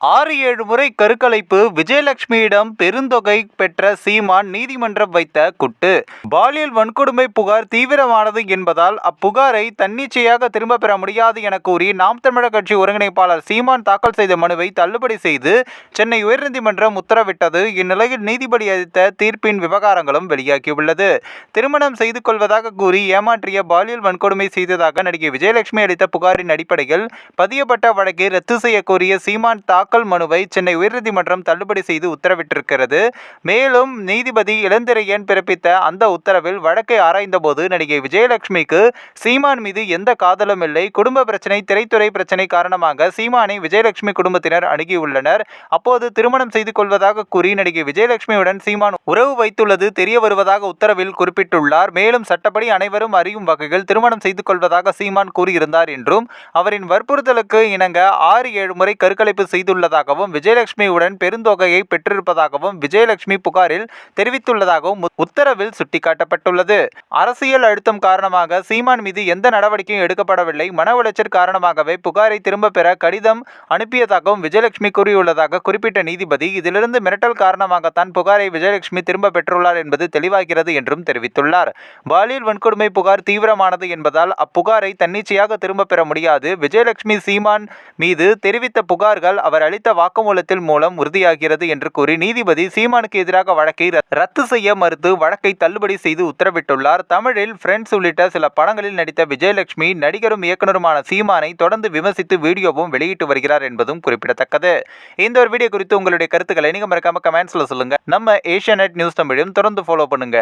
ஆறு ஏழு முறை கருக்கலைப்பு விஜயலட்சுமியிடம் பெருந்தொகை பெற்ற சீமான் நீதிமன்றம் வைத்த குட்டு. பாலியல் வன்கொடுமை புகார் தீவிரமானது என்பதால் அப்புகாரை தன்னிச்சையாக திரும்ப பெற முடியாது என கூறி நாம் தமிழர் கட்சி ஒருங்கிணைப்பாளர் சீமான் தாக்கல் செய்த மனுவை தள்ளுபடி செய்து சென்னை உயர்நீதிமன்றம் உத்தரவிட்டது. இந்நிலையில் நீதிபதி அளித்த தீர்ப்பின் விவகாரங்களும் வெளியாகியுள்ளது. திருமணம் செய்து கொள்வதாக கூறி ஏமாற்றிய பாலியல் வன்கொடுமை செய்ததாக நடிகை விஜயலட்சுமி அளித்த புகாரின் அடிப்படையில் பதியப்பட்ட வழக்கை ரத்து செய்ய கோரிய சீமான் தாக்கல் மனுவை சென்னை உயர்நீதிமன்றம் தள்ளுபடி செய்து உத்தரவிட்டிருக்கிறது. மேலும் நீதிபதி இளந்திரையன் பிறப்பித்த அந்த உத்தரவில் வழக்கை ஆராய்ந்தபோது நடிகை விஜயலட்சுமிக்கு சீமான் மீது எந்த காதலும் இல்லை. குடும்ப பிரச்சனை திரைத்துறை பிரச்சனை காரணமாக சீமானை விஜயலட்சுமி குடும்பத்தினர் அணுகியுள்ளனர். அப்போது திருமணம் செய்து கொள்வதாக கூறி நடிகை விஜயலட்சுமியுடன் சீமான் உறவு வைத்துள்ளது தெரிய வருவதாக உத்தரவில் குறிப்பிட்டுள்ளார். மேலும் சட்டப்படி அனைவரும் அறியும் வகையில் திருமணம் செய்து கொள்வதாக சீமான் கூறியிருந்தார் என்றும் அவரின் வற்புறுத்தலுக்கு இணங்க ஆறு ஏழு முறை கருக்கலைப்பு செய்துள்ள செய்துள்ளதாகவும் விஜயலட்சுமியுடன் பெருந்தொகையை பெற்றிருப்பதாகவும் விஜயலட்சுமி புகாரில் தெரிவித்துள்ளதாகவும் உத்தரவில் சுட்டிக்காட்டப்பட்டுள்ளது. அரசியல் அழுத்தம் காரணமாக சீமான் மீது எந்த நடவடிக்கையும் எடுக்கப்படவில்லை. மன உளைச்சல் காரணமாகவே புகாரை திரும்ப பெற கடிதம் அனுப்பியதாகவும் விஜயலட்சுமி கூறியுள்ளதாக குறிப்பிட்ட நீதிபதி இதிலிருந்து மிரட்டல் காரணமாகத்தான் புகாரை விஜயலட்சுமி திரும்ப பெற்றுள்ளார் என்பது தெளிவாகிறது என்றும் தெரிவித்துள்ளார். பாலியல் வன்கொடுமை புகார் தீவிரமானது என்பதால் அப்புகாரை தன்னிச்சையாக திரும்ப பெற முடியாது. விஜயலட்சுமி சீமான் மீது தெரிவித்த புகார்கள் அவர் அளித்த வாக்குமூலத்தில் மூலம் உறுதியாகிறது என்று கூறி நீதிபதி சீமானுக்கு எதிராக வழக்கை ரத்து செய்ய மறுத்து வழக்கை தள்ளுபடி செய்து உத்தரவிட்டுள்ளார். தமிழில் ஃப்ரெண்ட்ஸ் உள்ளிட்ட சில படங்களில் நடித்த விஜயலட்சுமி நடிகரும் இயக்குனருமான சீமானை தொடர்ந்து விமர்சித்து வீடியோவும் வெளியிட்டு வருகிறார் என்பதும் குறிப்பிடத்தக்கது. இந்த ஒரு வீடியோ குறித்து உங்களுடைய கருத்துக்களை நீங்க மறக்காம கமெண்ட்ஸ்ல சொல்லுங்க. நம்ம ஏஷியா நியூஸ் தமிழையும் தொடர்ந்து ஃபாலோ பண்ணுங்க.